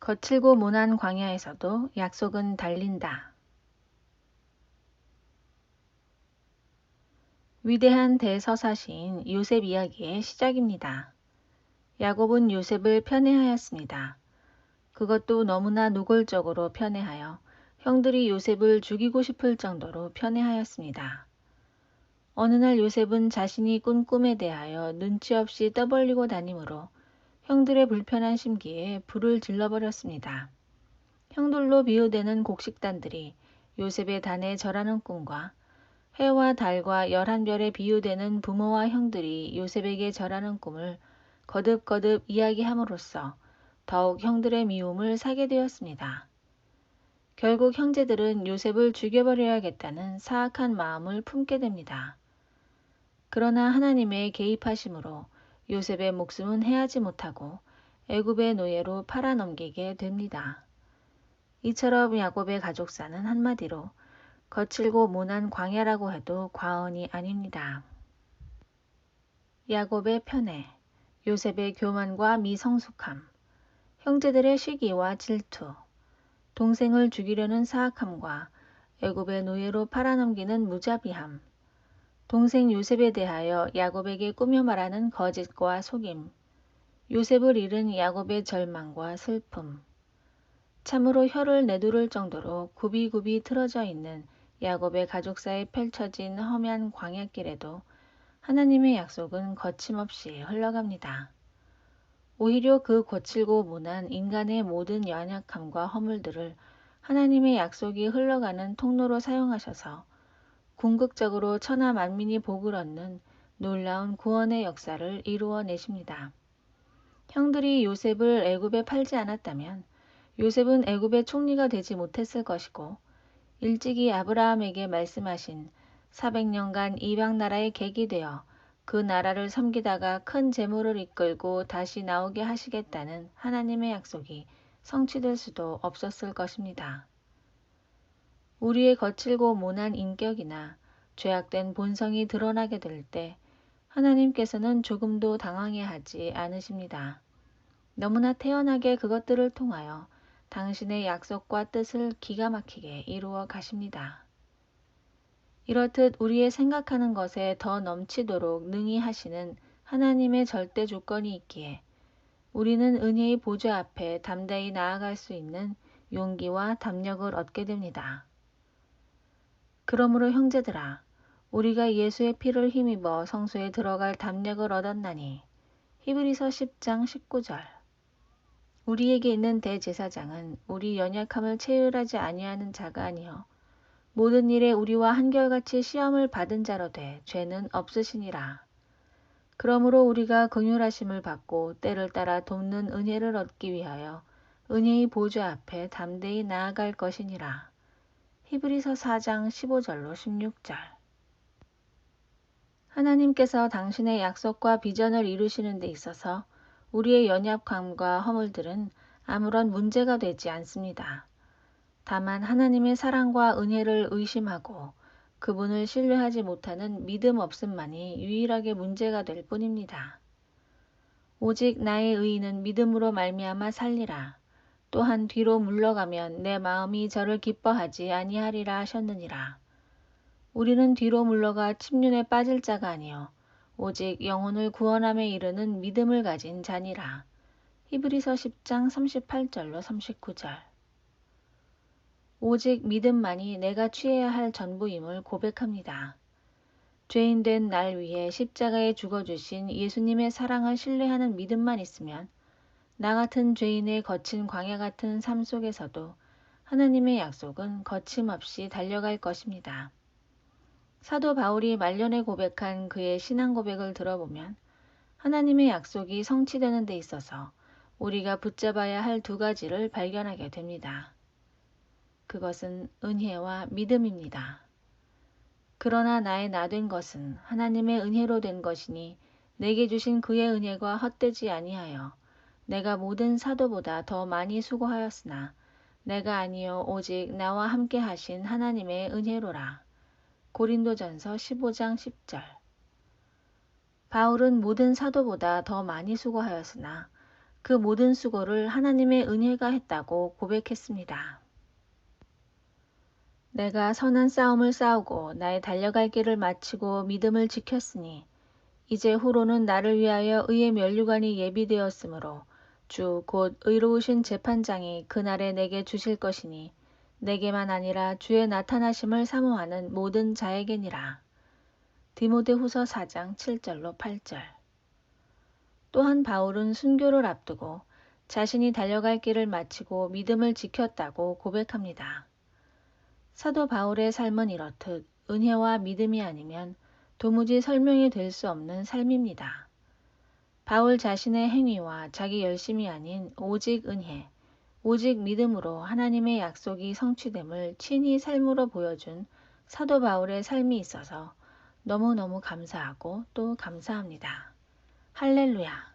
거칠고 모난 광야에서도 약속은 달린다. 위대한 대서사시인 요셉 이야기의 시작입니다. 야곱은 요셉을 편애하였습니다. 그것도 너무나 노골적으로 편애하여 형들이 요셉을 죽이고 싶을 정도로 편애하였습니다. 어느 날 요셉은 자신이 꾼 꿈에 대하여 눈치 없이 떠벌리고 다니므로 형들의 불편한 심기에 불을 질러버렸습니다. 형들로 비유되는 곡식단들이 요셉의 단에 절하는 꿈과 해와 달과 열한 별에 비유되는 부모와 형들이 요셉에게 절하는 꿈을 거듭거듭 이야기함으로써 더욱 형들의 미움을 사게 되었습니다. 결국 형제들은 요셉을 죽여버려야겠다는 사악한 마음을 품게 됩니다. 그러나 하나님의 개입하심으로 요셉의 목숨은 해하지 못하고 애굽의 노예로 팔아넘기게 됩니다. 이처럼 야곱의 가족사는 한마디로 거칠고 모난 광야라고 해도 과언이 아닙니다. 야곱의 편애, 요셉의 교만과 미성숙함, 형제들의 시기와 질투, 동생을 죽이려는 사악함과 애굽의 노예로 팔아넘기는 무자비함, 동생 요셉에 대하여 야곱에게 꾸며 말하는 거짓과 속임, 요셉을 잃은 야곱의 절망과 슬픔, 참으로 혀를 내두를 정도로 굽이굽이 틀어져 있는 야곱의 가족사에 펼쳐진 험한 광야길에도 하나님의 약속은 거침없이 흘러갑니다. 오히려 그 거칠고 모난 인간의 모든 연약함과 허물들을 하나님의 약속이 흘러가는 통로로 사용하셔서 궁극적으로 천하 만민이 복을 얻는 놀라운 구원의 역사를 이루어내십니다. 형들이 요셉을 애굽에 팔지 않았다면 요셉은 애굽의 총리가 되지 못했을 것이고 일찍이 아브라함에게 말씀하신 400년간 이방 나라의 객이 되어 그 나라를 섬기다가 큰 재물을 이끌고 다시 나오게 하시겠다는 하나님의 약속이 성취될 수도 없었을 것입니다. 우리의 거칠고 모난 인격이나 죄악된 본성이 드러나게 될 때 하나님께서는 조금도 당황해 하지 않으십니다. 너무나 태연하게 그것들을 통하여 당신의 약속과 뜻을 기가 막히게 이루어 가십니다. 이렇듯 우리의 생각하는 것에 더 넘치도록 능히 하시는 하나님의 절대 조건이 있기에 우리는 은혜의 보좌 앞에 담대히 나아갈 수 있는 용기와 담력을 얻게 됩니다. 그러므로 형제들아, 우리가 예수의 피를 힘입어 성소에 들어갈 담력을 얻었나니. 히브리서 10장 19절. 우리에게 있는 대제사장은 우리 연약함을 체휼하지 아니하는 자가 아니요 모든 일에 우리와 한결같이 시험을 받은 자로 돼 죄는 없으시니라. 그러므로 우리가 긍휼하심을 받고 때를 따라 돕는 은혜를 얻기 위하여 은혜의 보좌 앞에 담대히 나아갈 것이니라. 히브리서 4장 15절로 16절 하나님께서 당신의 약속과 비전을 이루시는 데 있어서 우리의 연약함과 허물들은 아무런 문제가 되지 않습니다. 다만 하나님의 사랑과 은혜를 의심하고 그분을 신뢰하지 못하는 믿음 없음만이 유일하게 문제가 될 뿐입니다. 오직 나의 의인은 믿음으로 말미암아 살리라. 또한 뒤로 물러가면 내 마음이 저를 기뻐하지 아니하리라 하셨느니라. 우리는 뒤로 물러가 침륜에 빠질 자가 아니요 오직 영혼을 구원함에 이르는 믿음을 가진 자니라. 히브리서 10장 38절로 39절. 오직 믿음만이 내가 취해야 할 전부임을 고백합니다. 죄인 된 날 위해 십자가에 죽어주신 예수님의 사랑을 신뢰하는 믿음만 있으면 나 같은 죄인의 거친 광야 같은 삶 속에서도 하나님의 약속은 거침없이 달려갈 것입니다. 사도 바울이 말년에 고백한 그의 신앙 고백을 들어보면 하나님의 약속이 성취되는 데 있어서 우리가 붙잡아야 할 두 가지를 발견하게 됩니다. 그것은 은혜와 믿음입니다. 그러나 나의 나 된 것은 하나님의 은혜로 된 것이니 내게 주신 그의 은혜가 헛되지 아니하여 내가 모든 사도보다 더 많이 수고하였으나 내가 아니요 오직 나와 함께 하신 하나님의 은혜로라. 고린도전서 15장 10절 바울은 모든 사도보다 더 많이 수고하였으나 그 모든 수고를 하나님의 은혜가 했다고 고백했습니다. 내가 선한 싸움을 싸우고 나의 달려갈 길을 마치고 믿음을 지켰으니 이제 후로는 나를 위하여 의의 면류관이 예비되었으므로 주 곧 의로우신 재판장이 그날에 내게 주실 것이니 내게만 아니라 주의 나타나심을 사모하는 모든 자에게니라. 디모데후서 4장 7절로 8절. 또한 바울은 순교를 앞두고 자신이 달려갈 길을 마치고 믿음을 지켰다고 고백합니다. 사도 바울의 삶은 이렇듯 은혜와 믿음이 아니면 도무지 설명이 될 수 없는 삶입니다. 바울 자신의 행위와 자기 열심이 아닌 오직 은혜, 오직 믿음으로 하나님의 약속이 성취됨을 친히 삶으로 보여준 사도 바울의 삶이 있어서 너무너무 감사하고 또 감사합니다. 할렐루야.